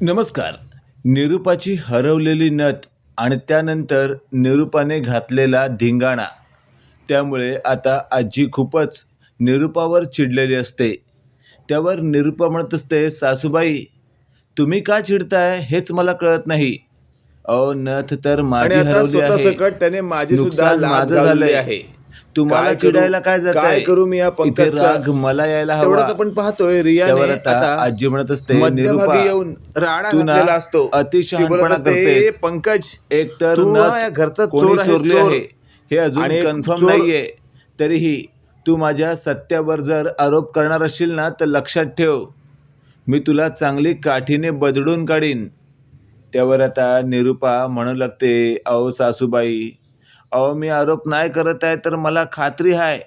नमस्कार. निरूपाची हरवलेली नथ आणि त्यानंतर निरूपाने घातलेला धिंगाणा. त्यामुळे आता आजी खूपच निरूपावर चिडलेली असते. त्यावर निरूपा म्हणत असते सासूबाई तुम्ही का चिडताय? हेच मला कळत नाही. अहो नथ तर माझी हरवली आहे. त्याने माझी सुद्धा लाज माझं झालंय. आहे. तुम्हाला? चिडायला काय जात काय करू मी या इथे पंकजचं? राग मला यायला तेवढं हवा आपण पाहतोय रियाने त्यावर आता आता आजी म्हणत असते मध्यभागी निरूपा येऊन राडा तू ना घातलेला असतो अति ती बोलत शहाणपणा असते, करतेस. "ए, पंकज एक तर तू या घरचा कोणी चोर आहेस, चोरली चोर. आहे हे अजून कन्फर्म चोर- नाहीये तरीही तू माझ्या सत्यावर जर आरोप करणार असशील ना तर लक्षात ठेव मी तुला चांगली काठीने बदडून काढीन त्यावर आता निरूपा म्हणू लागते अहो सासूबाई अहो मी आरोप नाही करत आहे तर मला खात्री आहे.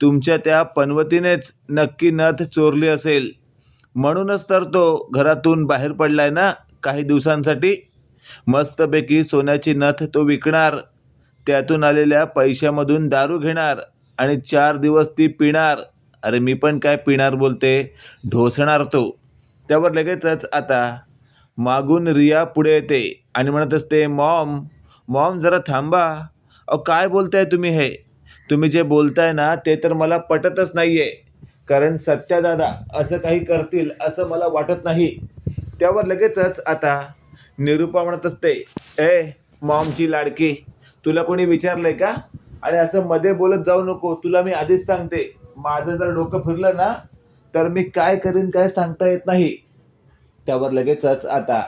तुमच्या त्या पनवतीनेच नक्की नथ चोरली असेल. म्हणूनच तर तो घरातून बाहेर पडलाय ना काही दिवसांसाठी. मस्तपैकी सोन्याची नथ तो विकणार त्यातून आलेल्या पैशामधून दारू घेणार आणि चार दिवस ती पिणार. अरे मी पण काय पिणार बोलते? ढोसणार तो. त्यावर लगेचच आता मागून रिया पुढे येते आणि म्हणत असते मॉम मॉम जरा थांबा. अहो काय बोलताय तुम्ही हे? तुम्ही जे बोलताय ना ते तर मला पटतच नाही आहे कारण सत्यादादा असं काही करतील असं मला वाटत नाही. त्यावर लगेचच आता निरूपा म्हणत असते ए मॉमची लाडकी तुला कोणी विचारलंय का? आणि असं मध्ये बोलत जाऊ नको तुला मी आधीच सांगते. माझं जर डोकं फिरलं ना तर मी काय करीन काय सांगता येत नाही. त्यावर लगेचच आता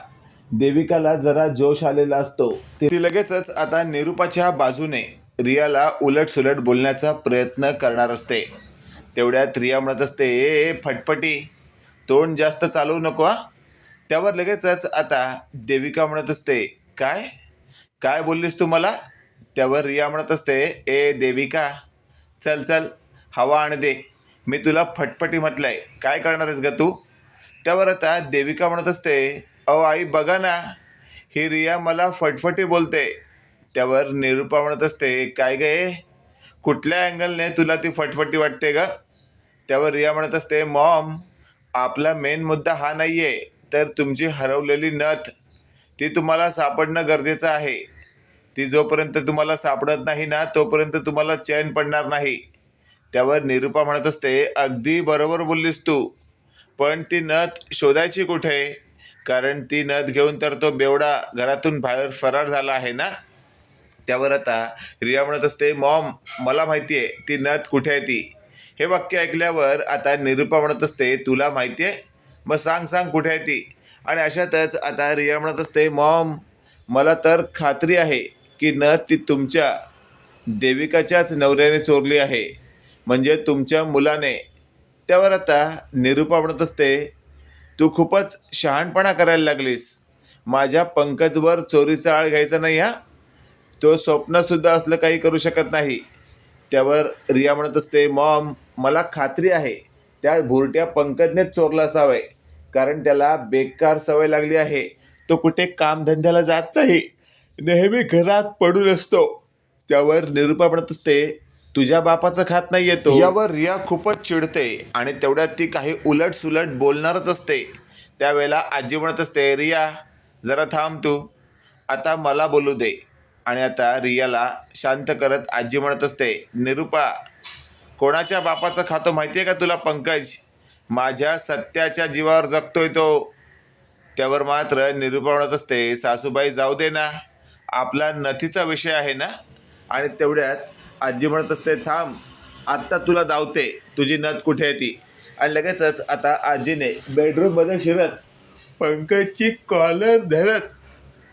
देविकाला जरा जोश आलेला असतो. ती लगेचच आता निरूपाच्या बाजूने रियाला उलट सुलट बोलण्याचा प्रयत्न करणार असते. तेवढ्यात रिया म्हणत असते ए ए, फटफटी तोंड जास्त चालवू नको हा. त्यावर लगेचच आता देविका म्हणत असते काय? काय बोललीस तू मला? त्यावर रिया म्हणत असते ए देविका चल चल हवा आण दे. मी तुला फटफटी म्हटलंय. काय करणार आहेस ग तू? त्यावर आता देविका म्हणत असते अहो आई बघा ना. ही रिया मला फटफटी बोलते. त्यावर निरूपा म्हणत असते काय गे कुठल्या अँगलने तुला ती फटफटी वाटते ग? त्यावर रिया म्हणत असते मॉम आपला मेन मुद्दा हा नाही आहे तर तुमची हरवलेली नथ ती तुम्हाला सापडणं गरजेचं आहे. ती जोपर्यंत तुम्हाला सापडत नाही ना तोपर्यंत तुम्हाला चैन पडणार नाही. त्यावर निरूपा म्हणत असते अगदी बरोबर बोललीस तू. पण ती नथ शोधायची कुठे? कारण ती नथ घेऊन तर तो बेवडा घरातून बाहेर फरार झाला आहे ना? त्यावर आता रिया म्हणत असते मॉम मला माहिती आहे ती नथ कुठे आहे ती? हे वाक्य ऐकल्यावर आता निरूपा म्हणत असते तुला माहिती आहे? मग सांग सांग कुठे आहे ती? आणि अशातच आता रिया म्हणत असते मॉम मला तर खात्री आहे की नथ ती तुमच्या देविकाच्याच नवऱ्याने चोरली आहे म्हणजे तुमच्या मुलाने. त्यावर आता निरूपा म्हणत असते तू खूपच शहाणपणा करायला लागलीस. माझ्या पंकजवर चोरीचा आळ घ्यायचा नाही हा? तो स्वप्नसुद्धा असलं काही करू शकत नाही. त्यावर रिया म्हणत असते मॉम मला खात्री आहे त्या भुरट्या पंकजनेच चोरला असावंय कारण त्याला बेकार सवय लागली आहे. तो कुठे कामधंद्याला जात नाही. नेहमी घरात पडून असतो. त्यावर निरूपा म्हणत असते तुझ्या बापाचं खात नाही येतो यावर रिया खूपच चिडते आणि तेवढ्यात ती काही उलट सुलट बोलणारच असते. त्यावेळेला आजी म्हणत असते रिया जरा थांब तू. आता मला बोलू दे. आणि आता रियाला शांत करत आजी म्हणत असते निरूपा कोणाच्या बापाचं खातो माहिती आहे का तुला पंकज? माझ्या सत्याच्या जीवावर जगतोय तो. त्यावर मात्र निरूपा म्हणत असते सासूबाई जाऊ दे ना. आपला नथीचा विषय आहे ना? आणि तेवढ्यात आजी म्हणत असते थांब आत्ता तुला धावते तुझी नथ कुठे आहे ती? आणि लगेचच आता आजीने बेडरूममध्ये शिरत पंकजची कॉलर धरत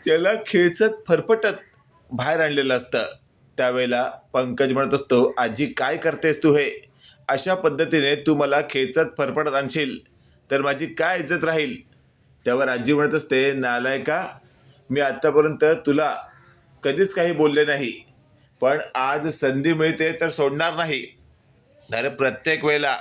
त्याला खेचत फरफटत बाहेर आणलेलं असतं. त्यावेळेला पंकज म्हणत असतो आजी काय करतेस तू हे? अशा पद्धतीने तू मला खेचत फरफटत आणशील तर माझी काय इज्जत राहील? त्यावर आजी म्हणत असते नालायका मी आत्तापर्यंत तुला कधीच काही बोलले नाही. पण आज संधी मिळते तर सोडणार नाही. अरे प्रत्येक वेळेला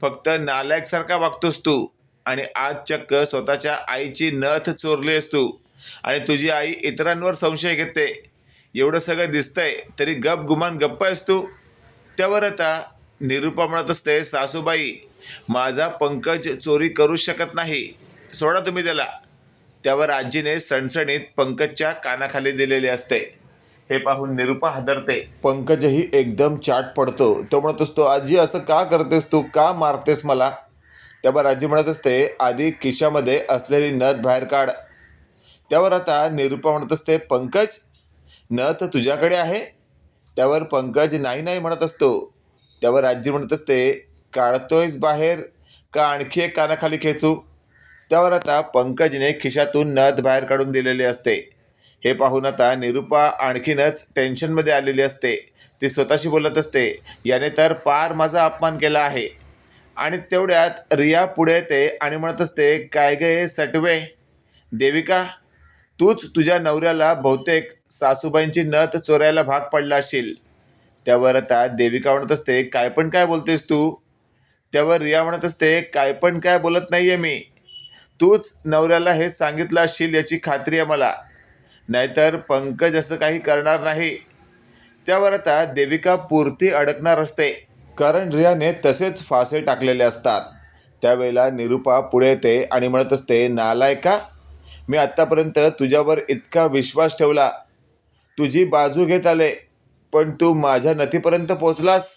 फक्त नालायकसारखा वागतोस तू. आणि आज चक्क स्वतःच्या आईची नथ चोरली तू. आणि तुझी आई इतरांवर संशय घेते. एवढं सगळं दिसतंय तरी गप गुमान गप्प आहेस तू. त्यावर आता निरूपा म्हणत असते सासूबाई माझा पंकज चोरी करू शकत नाही. सोडा तुम्ही त्याला. त्यावर आजीने सणसणीत पंकजच्या कानाखाली दिलेले असते. हे पाहून निरुपा हादरते. पंकजही एकदम चाट पडतो. तो म्हणत असतो आजी असं का करतेस तू? का मारतेस मला? त्यावर आजी म्हणत असते आधी खिशामध्ये असलेली नथ बाहेर काढ. त्यावर आता निरुपा म्हणत असते पंकज नथ तुझ्याकडे आहे? त्यावर पंकज नाही नाही म्हणत असतो. त्यावर आजी म्हणत असते काढतोयस बाहेर? का आणखी एक कानाखाली खेचू? त्यावर आता पंकजने खिशातून नथ बाहेर काढून दिलेली असते. हे पाहून आता निरुपा आणखीनच टेन्शनमध्ये आलेली असते. ती स्वतःशी बोलत असते. याने तर पार माझा अपमान केला आहे. आणि तेवढ्यात रिया पुढे येते आणि म्हणत असते काय गे सटवे? देविका तूच तुझ्या नवऱ्याला बहुतेक सासूबाईंची नथ चोरायला भाग पडला असशील त्यावर आता देविका म्हणत असते काय पण काय बोलतेस तू? त्यावर रिया म्हणत असते काय पण काय बोलत नाही आहे मी. तूच नवऱ्याला हे सांगितलं असशील याची खात्री आहे मला. नाहीतर पंकज असं काही करणार नाही. त्यावर आता देविका पुरती अडकणार असते. कारण रियाने तसेच फासे टाकलेले असतात. त्यावेळेला निरुपा पुढे येते आणि म्हणत असते नालायका मी आत्तापर्यंत तुझ्यावर इतका विश्वास ठेवला. तुझी बाजू घेत आले पण तू माझ्या नथीपर्यंत पोचलास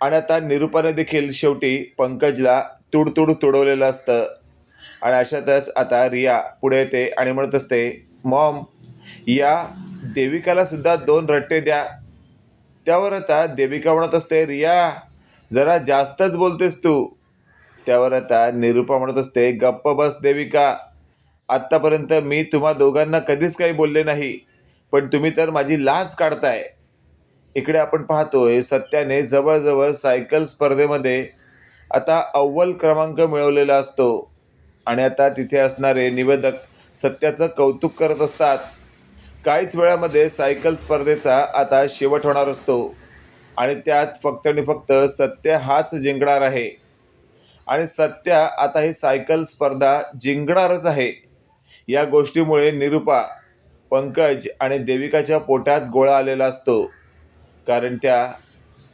आणि आता निरुपाने देखील शेवटी पंकजला तुडतुड तुडवलेलं असतं. आणि अशातच आता रिया पुढे येते आणि म्हणत असते मॉम या देविकाला सुद्धा दोन रट्टे द्या. त्यावर आता देविका म्हणत असते रिया जरा जास्तच बोलतेस तू. त्यावर आता निरुपा म्हणत असते गप्प बस देविका. आत्तापर्यंत मी तुम्हा दोघांना कधीच काही बोलले नाही पण तुम्ही तर माझी लाज काढताय. इकडे आपण पाहतोय सत्याने जवळजवळ सायकल स्पर्धेमध्ये आता अव्वल क्रमांक मिळवलेला असतो. आणि आता तिथे असणारे निवेदक सत्याचं कौतुक करत असतात. काहीच वेळामध्ये सायकल स्पर्धेचा आता शेवट होणार असतो. आणि त्यात फक्त आणि फक्त सत्य हाच जिंकणार आहे. आणि सत्या आता ही सायकल स्पर्धा जिंकणारच आहे. या गोष्टीमुळे निरुपा पंकज आणि देविकाच्या पोटात गोळा आलेला असतो. कारण त्या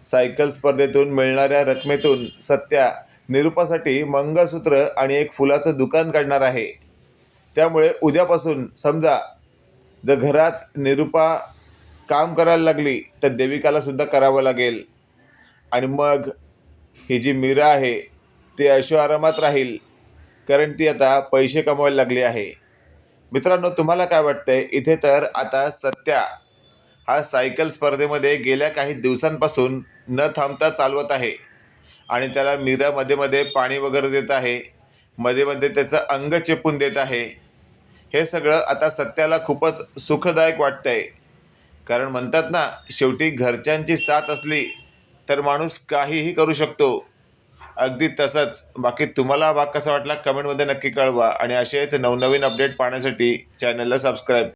सायकल स्पर्धेतून मिळणाऱ्या रकमेतून सत्या निरुपासाठी मंगळसूत्र आणि एक फुलाचं दुकान काढणार आहे. त्यामुळे उद्यापासून समजा जर घरात निरुपा काम करायला लागली तर देविकाला सुद्धा करावं लागेल. आणि मग ही जी मीरा आहे ती अशो आरामात राहील कारण ती आता पैसे कमवायला लागली आहे. मित्रांनो तुम्हाला काय वाटतंय? इथे तर आता सत्या हा सायकल स्पर्धेमध्ये गेल्या काही दिवसांपासून न थांबता चालवत आहे. आणि त्याला मीरा मध्ये मध्ये पाणी वगैरे देत आहे. मध्ये मध्ये त्याचं अंग चेपून देत आहे. हे सगळं आता सत्याला खूपच सुखदायक वाटतंय. कारण म्हणतात ना शेवटी घरच्यांची साथ असली तर माणूस काहीही करू शकतो. अगदी तसंच. बाकी तुम्हाला भाग कसा वाटला कमेंटमध्ये नक्की कळवा. आणि असेच नवनवीन अपडेट पाहण्यासाठी चॅनलला सबस्क्राईब